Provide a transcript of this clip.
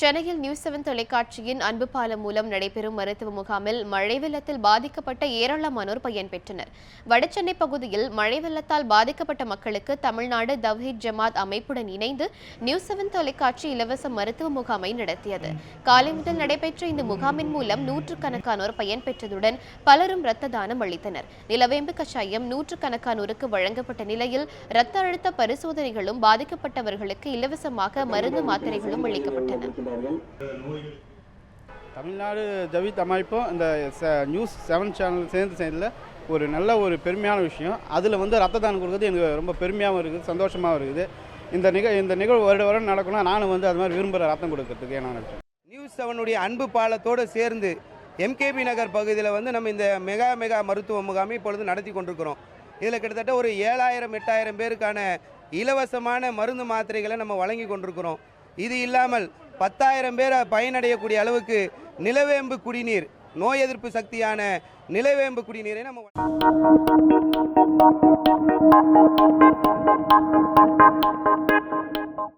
சென்னையில் news seven தொலைக்காட்சியின் அன்பு பாலம் மூலம் நடைபெறும் மருத்துவ முகாமில் மழை வெள்ளத்தில் பாதிக்கப்பட்ட ஏராளமானோர் பயன்பெற்றனர் வடசென்னை பகுதியில் மழை வெள்ளத்தால் பாதிக்கப்பட்ட மக்களுக்கு தமிழ்நாடு தவ்ஹீத் ஜமாத் அமைப்புடன் இணைந்து நியூஸ் செவன் தொலைக்காட்சி இலவச மருத்துவ முகாமை நடத்தியது. காலை முதல் நடைபெற்ற இந்த முகாமின் மூலம் நூற்றுக்கணக்கானோர் பயன்பெற்றதுடன் பலரும் இரத்த தானம் அளித்தனர். நிலவேம்பு கஷாயம் நூற்றுக்கணக்கானோருக்கு வழங்கப்பட்ட நிலையில் இரத்த அழுத்த பரிசோதனைகளும் பாதிக்கப்பட்டவர்களுக்கு இலவசமாக மருந்து மாத்திரைகளும் அளிக்கப்பட்டன. தமிழ்நாடு ஜவித் அமைப்பும் இந்த ச- நியூஸ் செவன் சேனல் சேர்ந்து சேர்ந்ததில் ஒரு நல்ல ஒரு பெருமையான விஷயம். அதில் வந்து ரத்த தானம் கொடுக்குறது எனக்கு ரொம்ப பெருமையாகவும் இருக்குது சந்தோஷமாகவும் இருக்குது. இந்த நிக இந்த நிகழ்வு வருட வருடம் நடக்கணும் நானும் வந்து அது மாதிரி விரும்புகிறேன் ரத்தம் கொடுக்கறதுக்கு ஏன்னா நினைச்சேன் நியூஸ் செவனுடைய அன்பு பாலத்தோடு சேர்ந்து எம்கேபி நகர் பகுதியில் வந்து நம்ம இந்த மெகா மெகா மருத்துவ முகாமை இப்பொழுது நடத்தி கொண்டிருக்கிறோம். இதில் கிட்டத்தட்ட ஒரு ஏழாயிரம் எட்டாயிரம் பேருக்கான இலவசமான மருந்து மாத்திரைகளை நம்ம வழங்கி கொண்டிருக்கிறோம். இது இல்லாமல் பத்தாயிரம் பேரை பயனடையக்கூடிய அளவுக்கு நிலவேம்பு குடிநீர் நோய் எதிர்ப்பு சக்தியான நிலவேம்பு குடிநீரை நம்ம வழ-